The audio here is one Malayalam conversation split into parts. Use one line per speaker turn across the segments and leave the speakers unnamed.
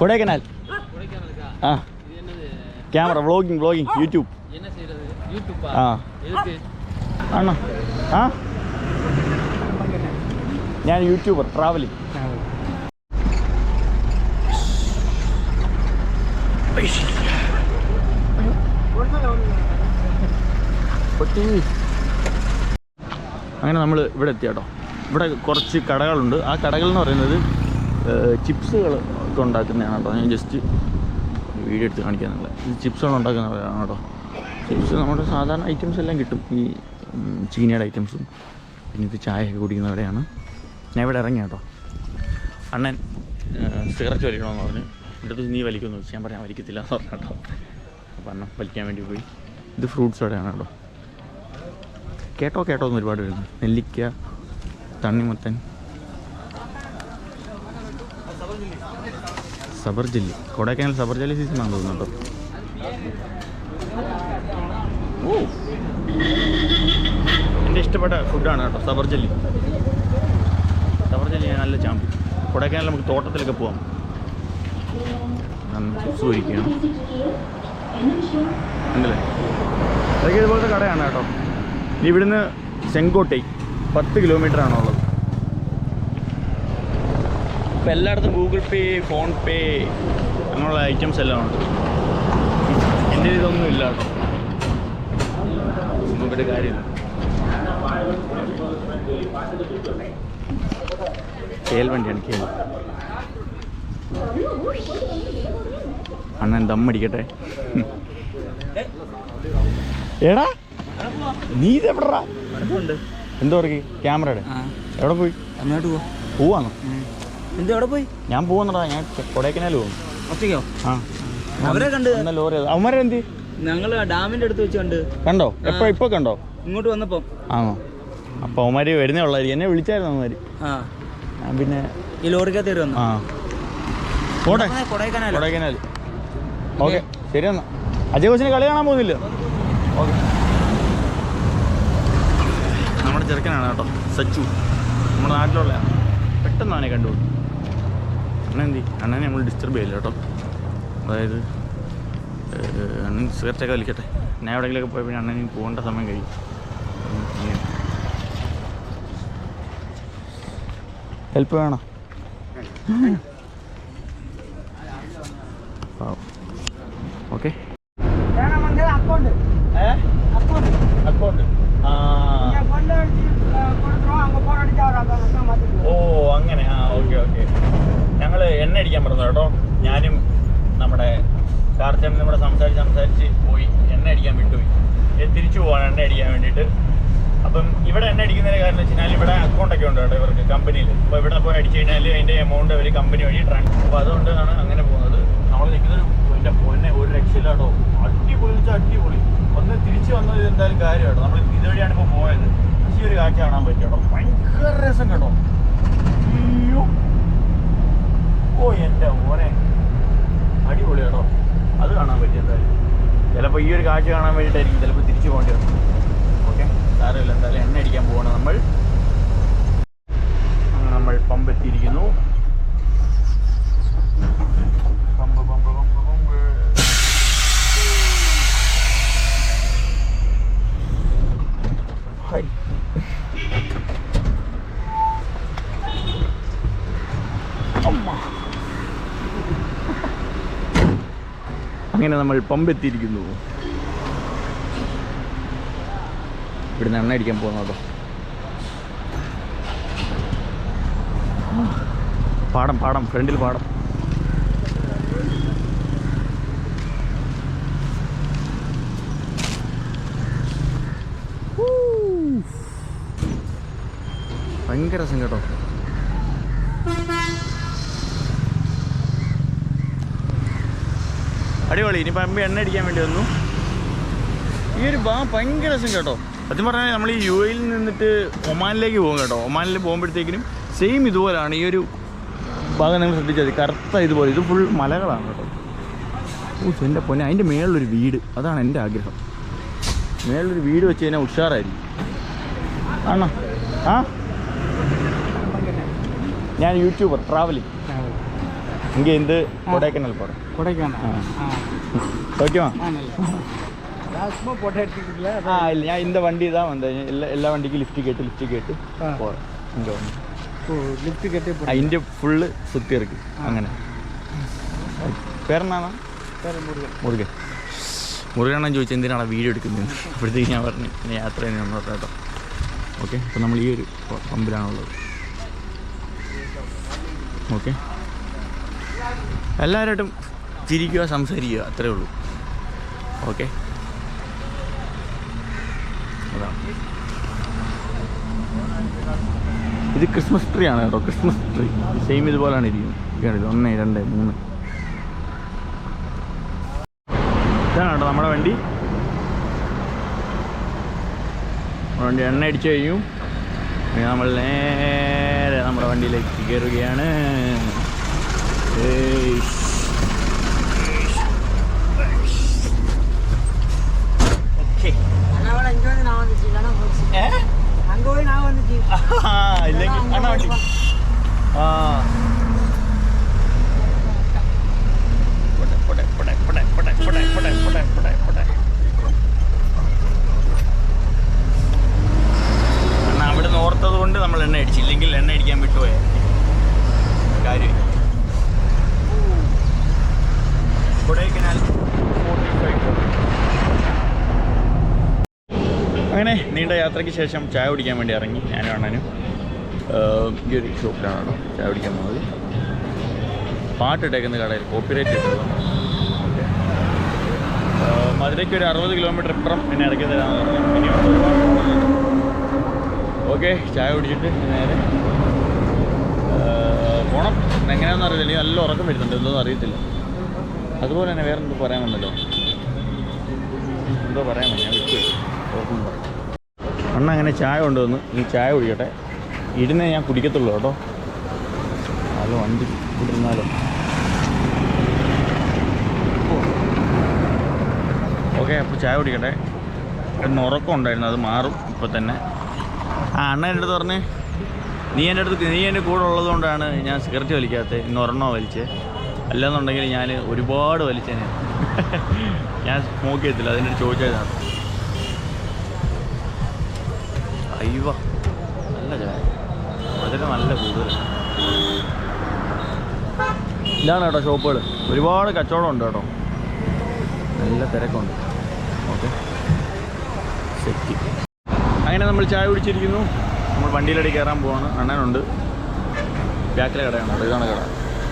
கொடைக்கானல்
கொடைக்கானலுக்கா
ஆ
இது என்னது
கேமரா vlogging vlogging யூடியூப்
என்ன செய்யறது யூடியூப்பா
ஆ
எதுக்கு
ആണോ ആ ഞാൻ യൂട്യൂബർ ട്രാവലിംഗ് അങ്ങനെ നമ്മൾ ഇവിടെ എത്തി കേട്ടോ ഇവിടെ കുറച്ച് കടകളുണ്ട് ആ കടകൾ എന്ന് പറയുന്നത് ചിപ്സുകൾ ഉണ്ടാക്കുന്നതാണ് കേട്ടോ. ഞാൻ ജസ്റ്റ് വീഡിയോ എടുത്ത് കാണിക്കാനുള്ള ഇത് ചിപ്സുകൾ ഉണ്ടാക്കുന്നതാണ് കേട്ടോ. ചിപ്സ് നമ്മുടെ സാധാരണ ഐറ്റംസ് എല്ലാം കിട്ടും. ഈ ചീനയുടെ ഐറ്റംസും പിന്നെ ഇത് ചായയൊക്കെ കുടിക്കുന്നവിടെയാണ് ഞാൻ ഇവിടെ ഇറങ്ങി കേട്ടോ. അണ്ണൻ സിഗരറ്റ് വലിക്കണമെന്ന് പറഞ്ഞു. അടുത്ത് നീ വലിക്കുമെന്ന് വെച്ച് ഞാൻ പറയാൻ വലിക്കത്തില്ല എന്ന് പറഞ്ഞു കേട്ടോ. അപ്പം അണ്ണൻ വലിക്കാൻ വേണ്ടി പോയി. ഇത് ഫ്രൂട്ട്സ് അവിടെയാണ് കേട്ടോ. കേട്ടോ കേട്ടോ എന്ന് ഒരുപാട് വരുന്നു നെല്ലിക്ക തണ്ണിമത്തൻ സബർ ജെല്ലി. കൊടൈക്കനാൽ സബർ ജെല്ലി സീസൺ ആണെന്ന് തോന്നുന്നു എന്റെ ഇഷ്ടപ്പെട്ട ഫുഡാണ് കേട്ടോ സബർ ജെല്ലി. സബർ ജെല്ലി നല്ല ചാമ്പ് കൊടൈക്കനാൽ നമുക്ക് തോട്ടത്തിലൊക്കെ പോവാം. സൂചിക്കുകയാണ് ഉണ്ടല്ലേ? അതൊക്കെ ഇതുപോലത്തെ കടയാണ് കേട്ടോ. ഇവിടുന്ന് ചെങ്കോട്ടൈ. പത്ത് കിലോമീറ്റർ ഇപ്പം എല്ലായിടത്തും ഗൂഗിൾ പേ ഫോൺ പേ അങ്ങനെയുള്ള ഐറ്റംസ് എല്ലാം ഉണ്ട്. എന്റെ ഇതൊന്നും ഇല്ല കേട്ടോ. നോക്കിയിട്ട് കാര്യമില്ല. കേൽ വണ്ടിയാണ് കേൽ. അണ്ണൻ ദമ്മടിക്കട്ടെ എടാ നീ ഇത് എവിടെടാ? എന്തോ ക്യാമറയുടെ. എവിടെ പോയി?
അങ്ങോട്ട് പോ
പോവാന്നോ?
എന്ത് എവിടെ പോയി?
ഞാൻ പോകുന്നടാ ഞാൻ കൊടൈക്കനാൽ പോകും
ഒറ്റയ്ക്കോ?
ആ.
അവരെ കണ്ട്
എന്നാ ലോറി അവന്മാരെ എന്ത്
ഞങ്ങൾ ഡാമിന്റെ അടുത്ത് വെച്ച് കണ്ട്.
കണ്ടോ? എപ്പോ ഇപ്പൊ കണ്ടോ?
ഇങ്ങോട്ട് വന്നപ്പോ.
ആണോ? അപ്പൊ അവന്മാര് വരുന്നേ ഉള്ളായിരിക്കും. എന്നെ വിളിച്ചായിരുന്നു അവന്മാര്. പിന്നെ
ഈ ലോറിക്കകത്ത് വന്നു.
ആ. പോട്ടെ.
കൊടൈക്കനാൽ
കൊടൈക്കനാൽ ഓക്കെ. ശരി എന്നാ. അജയ് കോച്ചിന് കളി കാണാൻ പോകുന്നില്ല. ഓക്കെ. നമ്മുടെ ചെറുക്കനാണ് കേട്ടോ സച്ചു. നമ്മുടെ നാട്ടിലുള്ള പെട്ടെന്ന് അവനെ കണ്ടു അണ്ണൻ എന്തി അണ്ണനെ നമ്മൾ ഡിസ്റ്റർബ് ചെയ്യില്ല കേട്ടോ? അതായത് അണ്ണൻ സിഗരറ്റൊക്കെ വലിക്കട്ടെ. ഞാൻ എവിടെയെങ്കിലുമൊക്കെ പോയി പിന്നെ അണ്ണനും പോകേണ്ട സമയം കഴിയും. ഹെൽപ്പ് വേണോ. അടിക്കാൻ പറഞ്ഞു കേട്ടോ. ഞാനും നമ്മുടെ കാർച്ചനും നമ്മുടെ സംസാരിച്ച് സംസാരിച്ച് പോയി. എണ്ണ അടിക്കാൻ വിട്ടുപോയി. തിരിച്ചു പോവാണ് എണ്ണ അടിക്കാൻ വേണ്ടിയിട്ട്. അപ്പം ഇവിടെ എണ്ണ അടിക്കുന്നതിന് കാരണം വെച്ച് കഴിഞ്ഞാൽ ഇവിടെ അക്കൗണ്ട് ഒക്കെ ഉണ്ട് കേട്ടോ ഇവർക്ക് കമ്പനിയിൽ അപ്പോൾ ഇവിടെ പോയി അടിച്ചു കഴിഞ്ഞാൽ അതിന്റെ എമൗണ്ട് അവർ കമ്പനി വഴി ട്രാൻസ്ഫർ അപ്പോൾ അതുകൊണ്ടാണ് അങ്ങനെ പോകുന്നത്. നമ്മൾ നിൽക്കുന്നത് എന്റെ പൊന്നെ ഒരു രക്ഷയില്ല കേട്ടോ. അടിപൊളി വെച്ചാൽ അടിപൊളി. ഒന്ന് തിരിച്ചു വന്നത് എന്തായാലും കാര്യമാണ് നമ്മൾ ഇതുവഴിയാണ് ഇപ്പോൾ പോയത്. ഈ ഒരു കാഴ്ച കാണാൻ പറ്റും കേട്ടോ. ഭയങ്കര രസം കേട്ടോ. ഓ എന്റെ മോനെ. അടിപൊളിയാണോ അത് കാണാൻ പറ്റി എന്തായാലും. ചിലപ്പോൾ ഈ ഒരു കാഴ്ച കാണാൻ വേണ്ടിയിട്ടായിരിക്കും ചിലപ്പോൾ തിരിച്ചു പോകേണ്ടി വരും ഓക്കെ സാരമില്ല. എന്തായാലും എണ്ണ അടിക്കാൻ പോകണം നമ്മൾ. നമ്മൾ പമ്പെത്തിയിരിക്കുന്നു pump pump pump pump hi അമ്മ അങ്ങനെ നമ്മൾ പമ്പെത്തിയിരിക്കുന്നു. ഇവിടുന്ന് എണ്ണ അടിക്കാൻ പോകുന്നതോ പാടം പാടം ഫ്രണ്ടിൽ പാടം. ഭയങ്കര രസം കേട്ടോ. അടിപൊളി. ഇനി പമ്പി എണ്ണ അടിക്കാൻ വേണ്ടി വന്നു. ഈ ഒരു ഭാഗം ഭയങ്കര രസം കേട്ടോ. സത്യം പറഞ്ഞാൽ നമ്മൾ ഈ യു എയിൽ നിന്നിട്ട് ഒമാനിലേക്ക് പോകും കേട്ടോ. ഒമാനിൽ പോകുമ്പോഴത്തേക്കിനും സെയിം ഇതുപോലെയാണ് ഈ ഒരു ഭാഗം നിങ്ങൾ ശ്രദ്ധിച്ചാൽ മതി. കറുത്ത ഇതുപോലെ. ഇത് ഫുൾ മലകളാണ് കേട്ടോ. ഓ എന്റെ പൊന്നെ. അതിന്റെ മേളിലൊരു വീട്. അതാണ് എന്റെ ആഗ്രഹം. മേളിലൊരു വീട് വെച്ച് കഴിഞ്ഞാൽ ഉഷാറായിരിക്കും. ആണോ? ആ? ഞാൻ യൂട്യൂബർ. ട്രാവലിംഗ്.
എങ്കിൽ എന്ത്? കൊടൈക്കനാൽ പോകണം കൊടൈക്കനാൽ.
ആ. ஓகேவா லாஸ்ட்மாக இந்த வண்டி தான் வந்தேன் எல்லா எல்லா வண்டிக்கும் லிஃப்ட் கேட்டு லிஃப்ட் கேட்டு போகிறேன் இங்கே வந்து
ഓ ലിഫ്റ്റ്
കെട്ടി അതിന്റെ ഫുള്ള് സുത്തി ഇറക്കി. അങ്ങനെ. പേരെന്നാണ്? എന്തിനാണ് വീഡിയോ എടുക്കുന്നത്? അപ്പോഴത്തേക്ക് ഞാൻ പറഞ്ഞു ഇങ്ങനെ യാത്ര തന്നെ നമ്മൾ കേട്ടോ. ഓക്കെ അപ്പോൾ നമ്മൾ ഈ ഒരു പമ്പിലാണുള്ളത്. ഓക്കെ എല്ലാവരായിട്ടും ചിരിക്കുക സംസാരിക്കുക അത്രേ ഉള്ളൂ. ഓക്കെ ഇത് ക്രിസ്മസ് ട്രീ ആണ് കേട്ടോ. ക്രിസ്മസ് ട്രീ സെയിം ഇതുപോലെയാണ് ഇരിക്കുന്നത്? ഒന്ന് രണ്ട് മൂന്ന്. ഇതാണ് കേട്ടോ നമ്മുടെ വണ്ടി. വണ്ടി എണ്ണ അടിച്ചു കഴിഞ്ഞു. നമ്മൾ നേരെ നമ്മുടെ വണ്ടിയിലേക്ക് കയറുകയാണ്. ഏയ്.
இங்க வந்து நான் வந்துச்சு இல்லனா போச்சு. அங்க போய் நான் வந்துச்சு
இல்லங்க. அண்ணா வண்டி ஆ. അങ്ങനെ നീണ്ട യാത്രയ്ക്ക് ശേഷം ചായ കുടിക്കാൻ വേണ്ടി ഇറങ്ങി ഞാനും അണ്ണനും. ഈ ഒരു ഷോപ്പിലാണ് ചായ കുടിക്കാൻ പോകുന്നത് പാട്ടിട്ടേക്കുന്ന കടയിൽ കോപ്പിറൈറ്റ് ഓക്കെ മധുരയ്ക്ക് ഒരു അറുപത് കിലോമീറ്റർ ഇപ്പുറം എന്നെ ഇറക്കി തരാമെന്ന് പറഞ്ഞു. ഇനി ഓക്കെ ചായ കുടിച്ചിട്ട് നേരെ. പോണം. എങ്ങനെയാണെന്ന് അറിയില്ല. നല്ല ഉറക്കം വരുന്നുണ്ട്. എന്തോന്നും അറിയത്തില്ല. അതുപോലെ തന്നെ വേറെ എന്തോ പറയാൻ വന്നല്ലോ എന്തോ പറയാൻ ഞാൻ വിട്ടു. ഓർക്കുന്നുണ്ടോ അണ്ണ അങ്ങനെ ചായ കൊണ്ടുവന്ന് ഈ ചായ കുടിക്കട്ടെ. ഇരുന്നേ ഞാൻ കുടിക്കത്തുള്ളൂ കേട്ടോ. അത് വണ്ടി കുടിരുന്നാലോ ഓക്കെ അപ്പോൾ ചായ കുടിക്കട്ടെ. ഒന്ന് ഉറക്കം ഉണ്ടായിരുന്നു അത് മാറും ഇപ്പോൾ തന്നെ. ആ അണ്ണ എന്റെ അടുത്ത് പറഞ്ഞേ നീ എന്റെ അടുത്ത് നീ എന്റെ കൂടെ ഉള്ളതുകൊണ്ടാണ് ഞാൻ സിഗരറ്റ് വലിക്കാത്തത് ഇന്ന് ഒരെണ്ണോ വലിച്ചേ. അല്ലാന്നുണ്ടെങ്കിൽ ഞാൻ ഒരുപാട് വലിച്ചേനെ. ഞാൻ സ്മോക്ക് ചെയ്യത്തില്ല അതിന്റെ ചോദിച്ചതാണ് അയ്യവ നല്ല ചായ. വളരെ നല്ല കൂടുതൽ. ഇതാണ് കേട്ടോ ഷോപ്പുകൾ ഒരുപാട് കച്ചവടം ഉണ്ട് കേട്ടോ. നല്ല തിരക്കുണ്ട്. ഓക്കെ. അങ്ങനെ നമ്മൾ ചായ കുടിച്ചിരിക്കുന്നു. നമ്മൾ വണ്ടിയിലടി കയറാൻ പോവാണ്. അണ്ണനുണ്ട്. ബാക്കിലെ കടയാണ്. അടുക്കാണ് കട.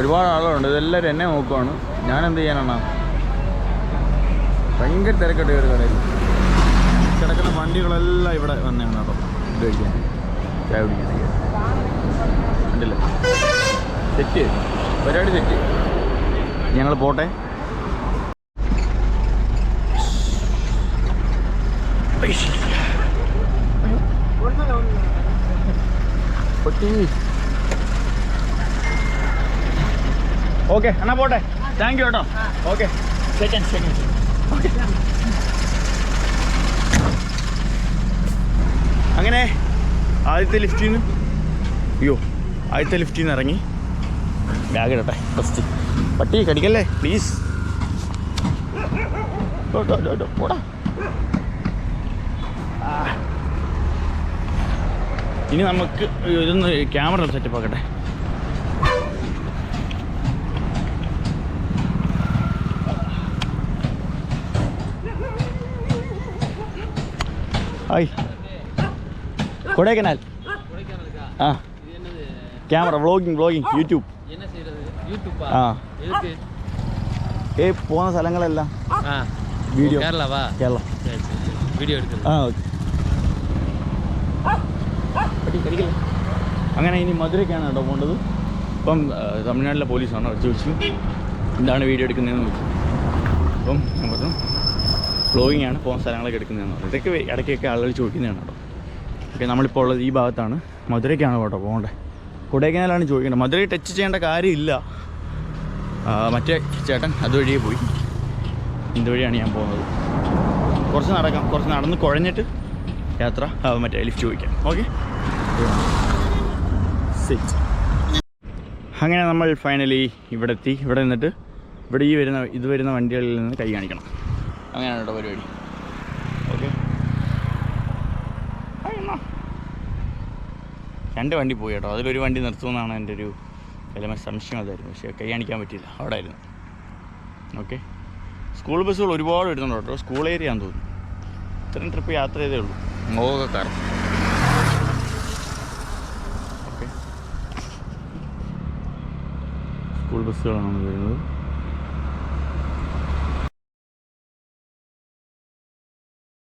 ഒരുപാട് ആളുകളുണ്ട്. ഇതെല്ലാവരും എന്നെ നോക്കുവാണ്. ഞാൻ എന്ത് ചെയ്യാനാണ് ഭയങ്കര തിരക്കട്ടെ ഒരു കടയിൽ കിടക്കുന്ന വണ്ടികളെല്ലാം ഇവിടെ വന്നെയാണ് കേട്ടോ. ഇത് കഴിക്കാൻ ചായ കുടിക്കാനൊക്കെ കണ്ടില്ലേ? സെറ്റ് പരിപാടി സെറ്റ് ഞങ്ങൾ പോട്ടെ. പൊട്ടി ഓക്കെ എന്നാ പോട്ടെ. താങ്ക് യു കേട്ടോ. ഓക്കെ. Second second okay. അങ്ങനെ ആദ്യത്തെ ലിഫ്റ്റിൽ നിന്ന് അയ്യോ ആദ്യത്തെ ലിഫ്റ്റിൽ നിന്ന് ഇറങ്ങി. ബാഗ് ഇടട്ടെ ഫസ്റ്റ് പട്ടി കടിക്കല്ലേ? പ്ലീസ് ഇനി നമുക്ക് ഇതൊന്ന് ക്യാമറ സെറ്റപ്പ് ആക്കട്ടെ. ഹായ്. கொடைக்கானல் ஆ கேமரா വ്ളോഗിങ് വ്ളോഗിങ് യൂട്യൂബ്
என்ன செய்யறது யூடியூப்பா
ആ
எதுக்கு
ഏ പോകുന്ന സ്ഥലങ്ങളെല്ലാം
ஆ
വീഡിയോ
கேரளாவா
കേരള
சரி சரி வீடியோ எடுக்கிறது
ആ ഓക്കെ അങ്ങനെ ഇനി മധുരയ്ക്കാണ് കേട്ടോ പോകേണ്ടത് ഇപ്പം ആ, തമിഴ്നാട്ടിലെ പോലീസാണ് അവർ ചോദിച്ചു എന്താണ് വീഡിയോ എടുക്കുന്നതെന്ന് ചോദിച്ചു അപ്പം ഞാൻ പറഞ്ഞു വ്ളോഗിങ് ആണ് പോകുന്ന സ്ഥലങ്ങളൊക്കെ എടുക്കുന്നതെന്ന് പറഞ്ഞു ഇതൊക്കെ ഇടയ്ക്കൊക്കെ ആളുകൾ ചോദിക്കുന്നതാണ് കേട്ടോ ഓക്കെ നമ്മളിപ്പോൾ ഉള്ളത് ഈ ഭാഗത്താണ്. മധുരയ്ക്കാണ് കേട്ടോ പോകേണ്ടത് കൊടൈക്കനാലാണ് ചോദിക്കേണ്ടത് മധുരയിൽ ടച്ച് ചെയ്യേണ്ട കാര്യമില്ല. മറ്റേ ചേട്ടൻ അതുവഴിയേ പോയി. ഇതുവഴിയാണ് ഞാൻ പോകുന്നത്. കുറച്ച് നടക്കാം. കുറച്ച് നടന്ന് കുഴഞ്ഞിട്ട് യാത്ര മറ്റേ ലിഫ്റ്റ് ചോദിക്കാം. ഓക്കെ? അങ്ങനെ നമ്മൾ ഫൈനലി ഇവിടെ എത്തി ഇവിടെ നിന്നിട്ട് ഇവിടെ ഈ വരുന്ന ഇത് വരുന്ന വണ്ടികളിൽ നിന്ന് കൈ കാണിക്കണം. അങ്ങനെയാണ് കേട്ടോ പരിപാടി ഓക്കെ രണ്ട് വണ്ടി പോയി കേട്ടോ. അതിലൊരു വണ്ടി നിർത്തുമെന്നാണ് എന്റെ ഒരു വലിയ സംശയം അതായിരുന്നു. പക്ഷേ കൈ കാണിക്കാൻ പറ്റിയില്ല. അവിടെ ആയിരുന്നു ഓക്കെ സ്കൂൾ ബസ്സുകൾ ഒരുപാട് വരുന്നുണ്ട് കേട്ടോ. സ്കൂൾ ഏരിയ ആണെന്ന് തോന്നുന്നു. ഇത്രയും ട്രിപ്പ് യാത്ര ചെയ്തേ ഉള്ളൂ. മോഹക്കാർ ഓക്കെ സ്കൂൾ ബസ്സുകളാണ് വരുന്നത്.